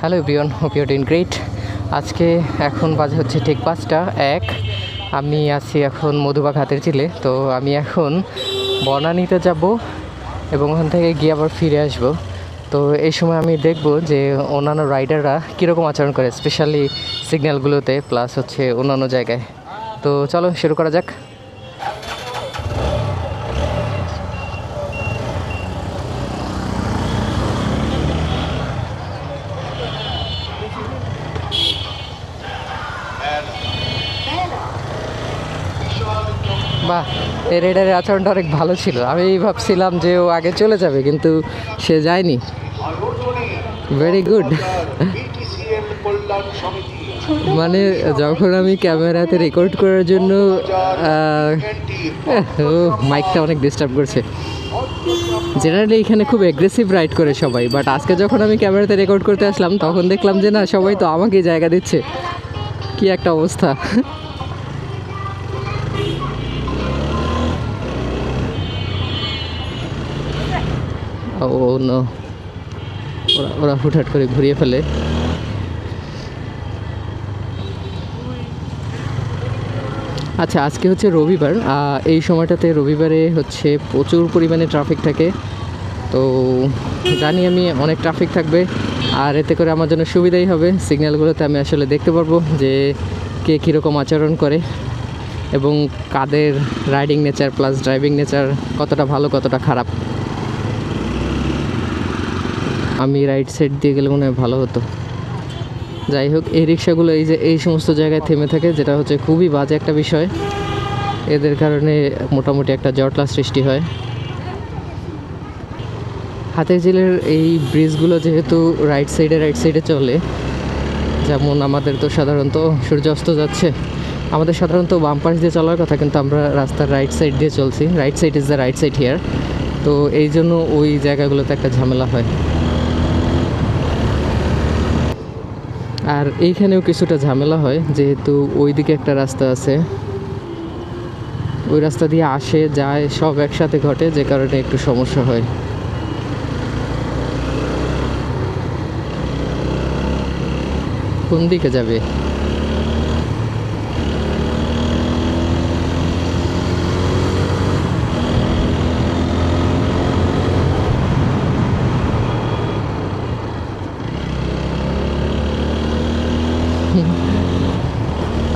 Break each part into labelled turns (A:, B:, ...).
A: Hello everyone hope you doing great আজকে এখন বাজে হচ্ছে ঠিক পাঁচটা, এক। আমি আছি এখন মধুবাগ হাতের চিলে তো আমি এখন বনানীতে যাব এবং ওখান থেকে গিয়ে আবার ফিরে আসব। তো এই সময় আমি দেখব যে অন্যান্য রাইডাররা কীরকম আচরণ করে স্পেশালি সিগন্যালগুলোতে প্লাস হচ্ছে অন্যান্য জায়গায়। তো চলো শুরু করা যাক। বাহ এই রেডারের আচরণটা অনেক ভালো ছিল। আমি ভাবছিলাম যে ও আগে চলে যাবে, কিন্তু সে যায়নি। ভেরি গুড মানে যখন আমি ক্যামেরাতে রেকর্ড করার জন্য ও মাইকটা অনেক ডিস্টার্ব করছে। জেনারেলি এখানে খুব অ্যাগ্রেসিভ রাইড করে সবাই বাট আজকে যখন আমি ক্যামেরাতে রেকর্ড করতে আসলাম, তখন দেখলাম যে না, সবাই তো আমাকেই জায়গা দিচ্ছে। কি একটা অবস্থা। Oh no. ওরা ওরা হুটহাট করে ঘুরিয়ে ফেলে। আচ্ছা আজকে হচ্ছে রবিবার। এই সময়টাতে রবিবারে হচ্ছে প্রচুর পরিমাণে ট্রাফিক থাকে। তো জানি আমি অনেক ট্রাফিক থাকবে। আর এতে করে আমার জন্য সুবিধাই হবে। সিগন্যালগুলোতে আমি আসলে দেখতে পারব যে কে কীরকম আচরণ করে। এবং কাদের riding nature plus driving nature কতটা ভালো, কতটা খারাপ। আমি রাইট সাইড দিয়ে গেলে মনে হয় ভালো হতো। যাই হোক, এই রিক্সাগুলো এই যে, এই সমস্ত জায়গায় থেমে থাকে, যেটা হচ্ছে খুবই বাজে একটা বিষয়। এদের কারণে মোটামুটি একটা জটলা সৃষ্টি হয়। হাতের জেলের এই ব্রিজগুলো যেহেতু রাইট সাইডে রাইট সাইডে চলে, যেমন আমাদের তো সাধারণত সূর্য অস্ত যাচ্ছে। আমাদের সাধারণত বাম পাশ দিয়ে চলার কথা, কিন্তু আমরা রাস্তার রাইট সাইড দিয়ে চলছি। Right side is the right side here তো এই জন্য ওই জায়গাগুলোতে একটা ঝামেলা হয়। আর এইখানেও কিছুটা ঝামেলা হয়, যেহেতু ওইদিকে একটা রাস্তা আছে। ওই রাস্তা দিয়ে আসে, যায়, সব একসাথে ঘটে, যে কারণে একটু সমস্যা হয়। কোন দিকে যাবে?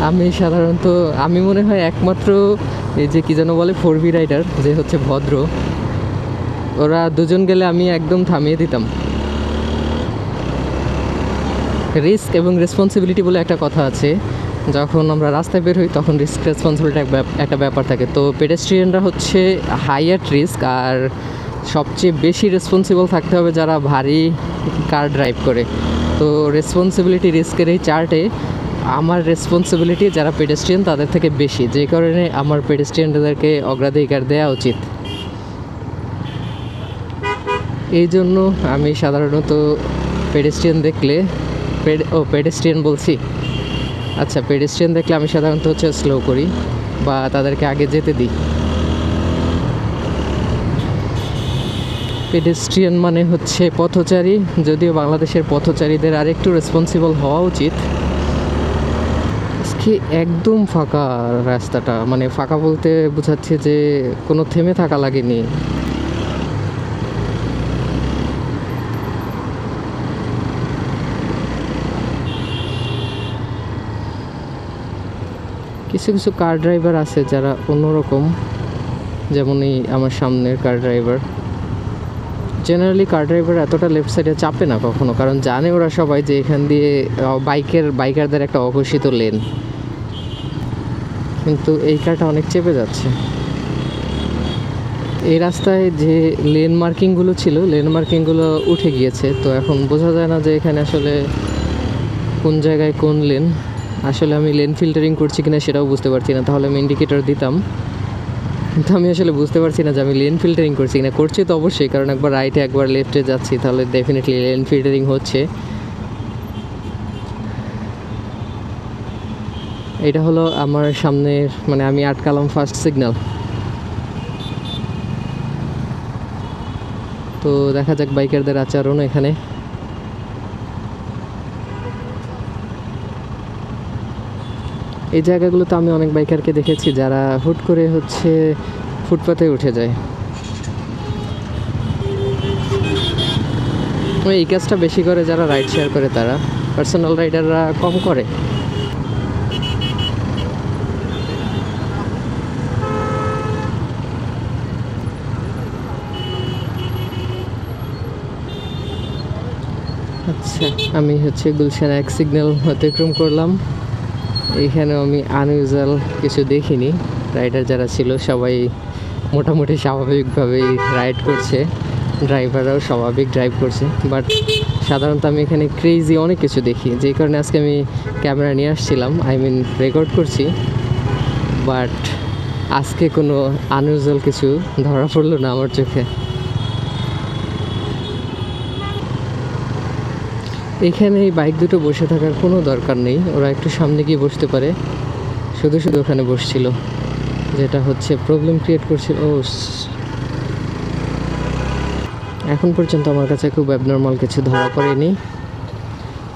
A: আমি সাধারণত, আমি মনে হয় একমাত্র এই যে কি যেন বলে ফোর বি রাইডার যে হচ্ছে ভদ্র। ওরা দুজন গেলে আমি একদম থামিয়ে দিতাম। রিস্ক এবং রেসপন্সিবিলিটি বলে একটা কথা আছে। যখন আমরা রাস্তায় বের হই, তখন রিস্ক রেসপন্সিবিলিটি একটা ব্যাপার থাকে। তো পেডেস্ট্রিয়ানরা হচ্ছে হাইয়ার রিস্ক আর সবচেয়ে বেশি রেসপন্সিবল থাকতে হবে যারা ভারী কার ড্রাইভ করে। তো রেসপন্সিবিলিটি রিস্কের এই চার্টে আমার রেসপন্সিবিলিটি যারা পেডেস্ট্রিয়ান তাদের থেকে বেশি। যে কারণে আমার পেডেস্ট্রিয়ানদেরকে অগ্রাধিকার দেওয়া উচিত। এই জন্য আমি সাধারণত পেডেস্ট্রিয়ান দেখলে ও পেডেস্ট্রিয়ান বলছি। আচ্ছা পেডেস্ট্রিয়ান দেখলে আমি সাধারণত হচ্ছে স্লো করি বা তাদেরকে আগে যেতে দিই। পেডেস্ট্রিয়ান মানে হচ্ছে পথচারী, যদিও বাংলাদেশের পথচারীদের আরেকটু রেসপন্সিবল হওয়া উচিত। আজকে একদম ফাঁকা রাস্তাটা। মানে ফাঁকা বলতে বোঝাচ্ছে যে কোনো থেমে থাকা লাগেনি। কিছু কিছু কার ড্রাইভার আছে যারা অন্যরকম। যেমন এই আমার সামনের car driver generally car driver এতটা লেফট সাইডে চাপে না কখনো, কারণ জানে ওরা সবাই যে এখান দিয়ে বাইকের, বাইকারদের একটা অঘোষিত লেন কিন্তু এই কারটা অনেক চেপে যাচ্ছে। এই রাস্তায় যে লেন মার্কিংগুলো ছিল লেন মার্কিংগুলো উঠে গিয়েছে, তো এখন বোঝা যায় না যে এখানে আসলে কোন জায়গায় কোন লেন আসলে আমি লেন ফিল্টারিং করছি কিনা সেটাও বুঝতে পারছি না, তাহলে আমি ইন্ডিকেটর দিতাম। কিন্তু আমি আসলে বুঝতে পারছি না যে আমি লেন ফিল্টারিং করছি কিনা। করছি তো অবশ্যই, কারণ একবার রাইটে একবার লেফটে যাচ্ছি, তাহলে ডেফিনেটলি লেন ফিল্টারিং হচ্ছে। এটা হলো আমার সামনের মানে আমি আটকালাম ফার্স্ট সিগন্যাল তো দেখা যাক বাইকারদের আচরণ এখানে। এই জায়গাগুলোতে আমি অনেক বাইকারকে দেখেছি যারা হুট করে হচ্ছে ফুটপাতে উঠে যায়। এই কাজটা বেশি করে যারা রাইড শেয়ার করে তারা, পার্সোনাল রাইডাররা কম করে। আচ্ছা আমি হচ্ছে গুলশান এক সিগন্যাল অতিক্রম করলাম। এইখানেও আমি আনইউজুয়াল কিছু দেখিনি। রাইডার যারা ছিল সবাই মোটামুটি স্বাভাবিকভাবেই রাইড করছে। ড্রাইভাররাও স্বাভাবিক ড্রাইভ করছে। বাট সাধারণত আমি এখানে ক্রেজি অনেক কিছু দেখি। যেই কারণে আজকে আমি ক্যামেরা নিয়ে আসছিলাম। আই মিন রেকর্ড করছি। বাট আজকে কোনো আনইউজুয়াল কিছু ধরা পড়ল না আমার চোখে। এখানে এই বাইক দুটো বসে থাকার কোনো দরকার নেই। ওরা একটু সামনে গিয়ে বসতে পারে। শুধু শুধু ওখানে বসছিল। যেটা হচ্ছে প্রবলেম ক্রিয়েট করছিল ও, এখন পর্যন্ত আমার কাছে খুব অ্যাবনর্মাল কিছু ধরা পড়েনি।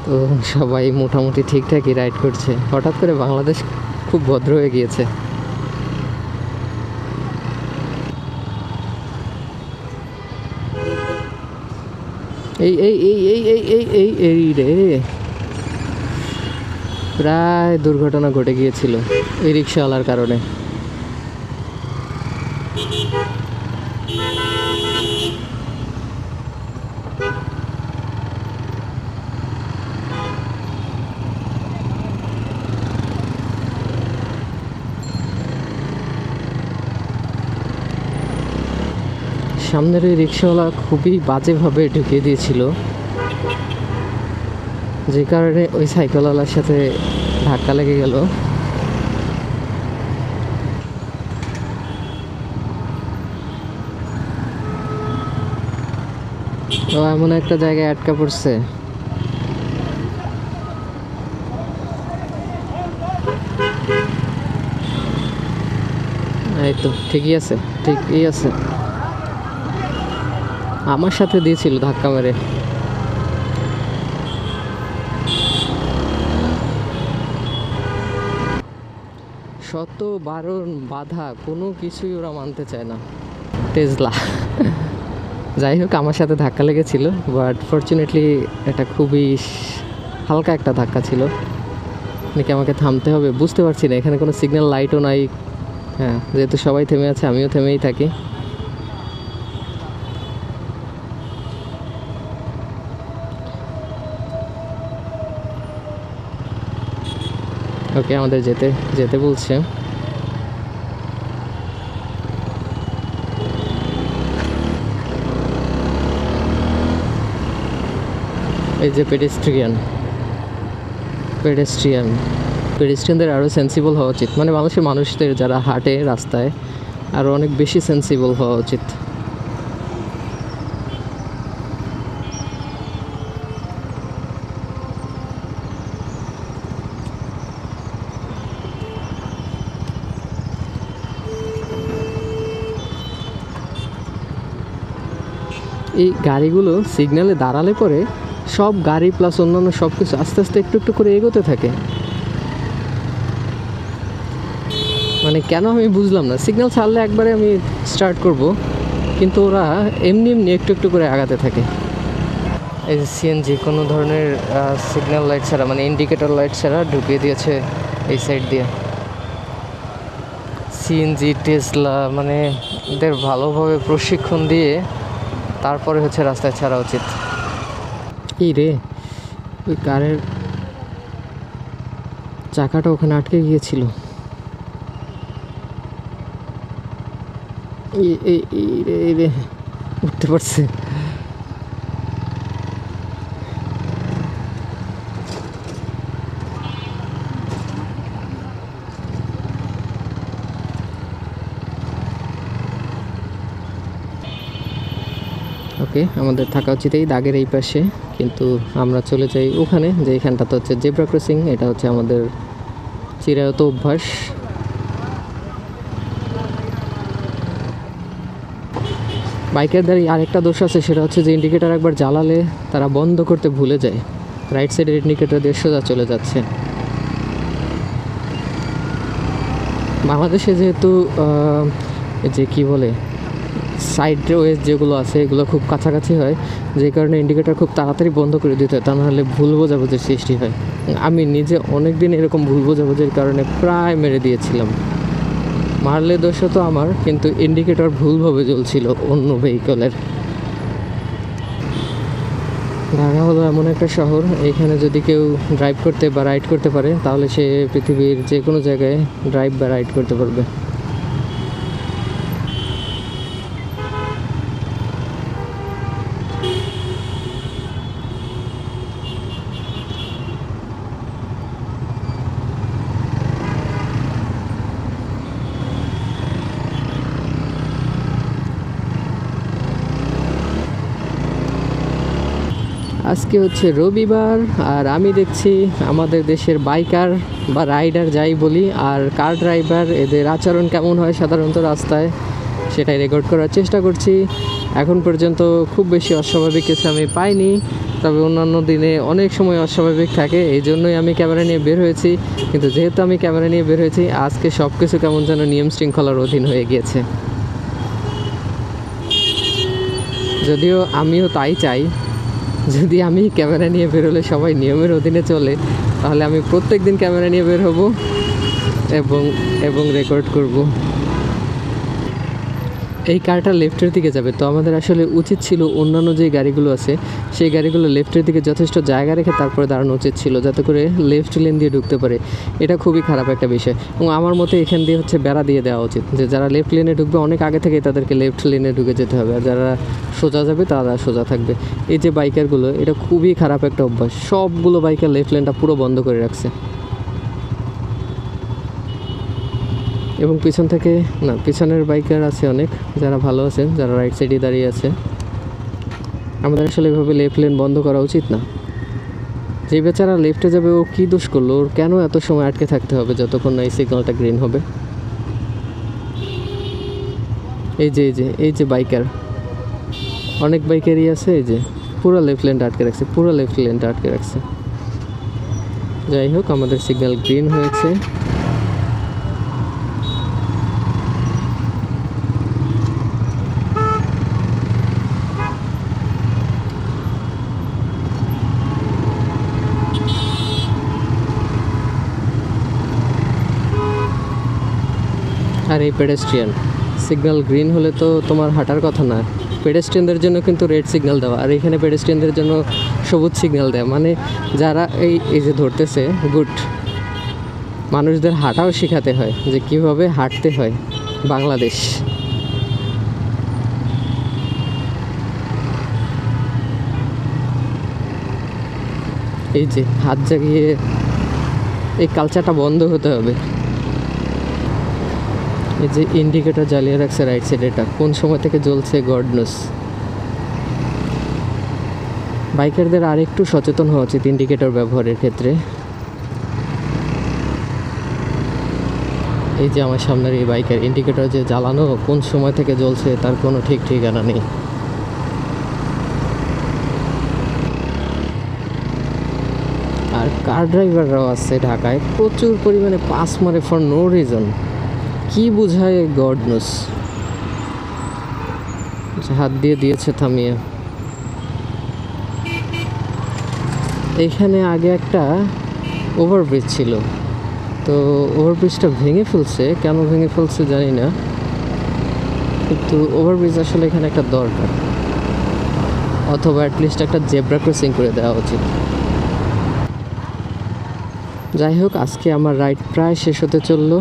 A: তো সবাই মোটামুটি ঠিকঠাকই রাইড করছে। হঠাৎ করে বাংলাদেশ খুব ভদ্র হয়ে গিয়েছে। এই এই এই এই এই এই এই এই রে। প্রায় দুর্ঘটনা ঘটে গিয়েছিল এই রিক্সাওয়ালার কারণে। সামনের ওই রিক্সাওয়ালা খুবই বাজেভাবে ঢুকিয়ে দিয়েছিল। যে কারণে ওই সাইকেলওয়ালার সাথে ধাক্কা লেগে গেল। তো এমন একটা জায়গায় আটকা পড়ছে। এই তো ঠিকই আছে ঠিকই আছে। আমার সাথে দিয়েছিল ধাক্কা মেরে। শত বারণ বাধা, কোনো কিছুই ওরা মানতে চায় না। টেজলা যাই হোক, আমার সাথে ধাক্কা লেগেছিল বাট ফর্চুনেটলি এটা খুবই হালকা একটা ধাক্কা ছিল। নাকি আমাকে থামতে হবে? বুঝতে পারছি না, এখানে কোনো সিগন্যাল লাইটও নাই। হ্যাঁ যেহেতু সবাই থেমে আছে, আমিও থেমেই থাকি। ওকে আমাদের যেতে যেতে বলছে। এই যে পেডেস্ট্রিয়ান পেডেস্ট্রিয়ান পেডেস্ট্রিয়ানদের আরও সেন্সিবল হওয়া উচিত। মানে বাংলাদেশের মানুষদের যারা হাঁটে রাস্তায় আরও অনেক বেশি সেন্সিবল হওয়া উচিত। এই গাড়িগুলো সিগন্যালে দাঁড়ালে পরে সব গাড়ি প্লাস অন্যান্য সব কিছু আস্তে আস্তে একটু একটু করে এগোতে থাকে। মানে কেন আমি বুঝলাম না। সিগন্যাল ছাড়লে একবারে আমি স্টার্ট করব, কিন্তু ওরা এমনি এমনি একটু একটু করে আগাতে থাকে। এই যে সিএনজি কোনো ধরনের সিগন্যাল লাইট ছাড়া মানে ইন্ডিকেটর লাইট ছাড়া ঢুকিয়ে দিয়েছে এই সাইড দিয়ে। সিএনজি টেসলা মানে এদের ভালোভাবে প্রশিক্ষণ দিয়ে তারপরে হচ্ছে রাস্তায় ছাড়া উচিত। কি রে, ওই কারের চাকাটা ওখানে আটকে গিয়েছিল। এই রে, উঠতে পারছে। ওকে আমাদের থাকা উচিত এই দাগের এই পাশে, কিন্তু আমরা চলে যাই ওখানে, যে এখানটাতে হচ্ছে জেব্রা ক্রসিং, এটা হচ্ছে আমাদের চিরায়ত অভ্যাস। বাইকের বাইকারদের আরেকটা দোষ আছে, সেটা হচ্ছে যে ইন্ডিকেটার একবার জ্বালালে তারা বন্ধ করতে ভুলে যায়। রাইট সাইডের ইন্ডিকেটার দিয়ে সোজা চলে যাচ্ছে। বাংলাদেশে যেহেতু যে কি বলে সাইড ওয়েজ যেগুলো আছে, এগুলো খুব কাছাকাছি হয়। যে কারণে ইন্ডিকেটার খুব তাড়াতাড়ি বন্ধ করে দিতে হয়, তা নাহলে ভুল বোঝাবুঝির সৃষ্টি হয়। আমি নিজে অনেক দিন এরকম ভুল বোঝাবুঝির কারণে প্রায় মেরে দিয়েছিলাম। মারলে দোষ তো আমার, কিন্তু ইন্ডিকেটর ভুলভাবে জ্বলছিল অন্য ভেহিকলের ঢাকা হলো এমন একটা শহর, এখানে যদি কেউ ড্রাইভ করতে বা রাইড করতে পারে, তাহলে সে পৃথিবীর যে কোনো জায়গায় ড্রাইভ বা রাইড করতে পারবে। আজকে হচ্ছে রবিবার, আর আমি দেখছি আমাদের দেশের বাইকার বা রাইডার যাই বলি, আর কার ড্রাইভার, এদের আচরণ কেমন হয় সাধারণত রাস্তায়, সেটাই রেকর্ড করার চেষ্টা করছি। এখন পর্যন্ত খুব বেশি অস্বাভাবিক কিছু আমি পাইনি, তবে অন্যান্য দিনে অনেক সময় অস্বাভাবিক থাকে এই জন্যই আমি ক্যামেরা নিয়ে বের হয়েছি। কিন্তু যেহেতু আমি ক্যামেরা নিয়ে বের হয়েছি, আজকে সব কিছু কেমন যেন নিয়ম শৃঙ্খলার অধীন হয়ে গিয়েছে। যদিও আমিও তাই চাই যদি আমি ক্যামেরা নিয়ে বেরোলে সবাই নিয়মের অধীনে চলে, তাহলে আমি প্রত্যেক দিন ক্যামেরা নিয়ে বের হব এবং এবং রেকর্ড করব। এই কারটা লেফটের দিকে যাবে। তো আমাদের আসলে উচিত ছিল অন্যান্য যে গাড়িগুলো আছে, সেই গাড়িগুলো লেফটের দিকে যথেষ্ট জায়গা রেখে তারপরে দাঁড়ানো উচিত ছিল, যাতে করে লেফট লেন দিয়ে ঢুকতে পারে। এটা খুবই খারাপ একটা বিষয়। এবং আমার মতে এখান দিয়ে হচ্ছে বেড়া দিয়ে দেওয়া উচিত, যে যারা লেফট লেনে ঢুকবে, অনেক আগে থেকে তাদেরকে লেফট লেনে ঢুকে যেতে হবে। আর যারা সোজা যাবে, তারা সোজা থাকবে। এই যে বাইকারগুলো এটা খুবই খারাপ একটা অভ্যাস। সবগুলো বাইকার লেফট লেনটা পুরো বন্ধ করে রাখছে। এবং পিছন থেকে, না, পিছনের বাইকার আছে অনেক, যারা ভালো আছে যারা রাইট সাইডে দাঁড়িয়ে আছে। আমাদের আসলে এভাবে লেফট লেন বন্ধ করা উচিত না। যে বেচারা লেফটে যাবে, ও কী দোষ করল? ওর কেন এত সময় আটকে থাকতে হবে যতক্ষণ না এই সিগন্যালটা গ্রিন হবে? এই যে এই যে এই যে বাইকার অনেক বাইকারই আছে, এই যে, পুরো লেফট লেনটা আটকে রাখছে, পুরো লেফট লেনটা আটকে রাখছে। যাই হোক, আমাদের সিগন্যাল গ্রিন হয়েছে। আর এই পেডেস্ট্রিয়ান সিগন্যাল গ্রিন হলে তো তোমার হাঁটার কথা না। পেডেস্ট্রিয়ানদের জন্য কিন্তু রেড সিগন্যাল দেওয়া। আর এখানে পেডেস্ট্রিয়ানদের জন্য সবুজ সিগন্যাল দেওয়া মানে যারা এই এই যে ধরতেছে, গুড। মানুষদের হাঁটাও শেখাতে হয় যে কীভাবে হাঁটতে হয় বাংলাদেশ। এই যে হাত জাগিয়ে এই কালচারটা বন্ধ হতে হবে। এই যে ইন্ডিকেটর জ্বালিয়ে রাখছে রাইট সাইড এটা, কোন সময় থেকে জ্বলছে গডনস বাইকারদের আর একটু সচেতন হওয়া উচিত ইন্ডিকেটর ব্যবহারের ক্ষেত্রে। এই যে আমার সামনের এই বাইকের ইন্ডিকেটর যে জ্বালানো, কোন সময় থেকে জ্বলছে, তার কোনো ঠিক ঠিকানা নেই। আর কার ড্রাইভাররাও আছে ঢাকায়, প্রচুর পরিমাণে পাস মারে ফর নো রিজন কি বোঝায় গড নোস হাত দিয়ে দিয়েছে থামিয়ে। এখানে আগে একটা ওভারব্রিজ ছিল। তো ওভারব্রিজটা ভেঙে ফেলছে। কেন ভেঙে ফেলছে জানি না। কিন্তু ওভারব্রিজ আসলে এখানে একটা দরকার। অথবা অ্যাটলিস্ট একটা জেব্রা ক্রসিং করে দেওয়া উচিত। যাই হোক, আজকে আমার রাইড প্রায় শেষ হতে চলল।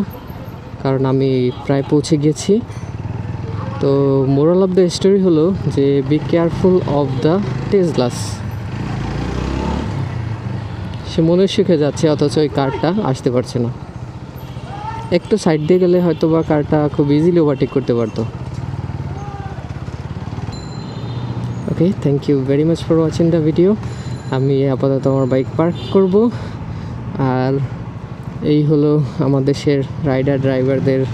A: কারণ আমি প্রায় পৌঁছে গেছি। তো মোরাল অফ দ্য স্টোরি হলো যে be careful of the Teslas সে মনে শিখে যাচ্ছে, অথচ ওই কারটা আসতে পারছে না। একটু সাইড দিয়ে গেলে হয়তো বা কারটা খুব ইজিলি ওভারটেক করতে পারতো। Okay thank you very much for watching the video আমি আপাতত আমার বাইক পার্ক করব। আর এই হলো আমাদের দেশের রাইডার ড্রাইভারদের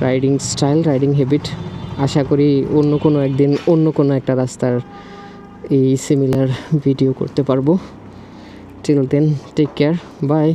A: রাইডিং স্টাইল রাইডিং হ্যাবিট আশা করি অন্য কোনো একদিন অন্য কোনো একটা রাস্তার এই সিমিলার ভিডিও করতে পারব। Till then take care bye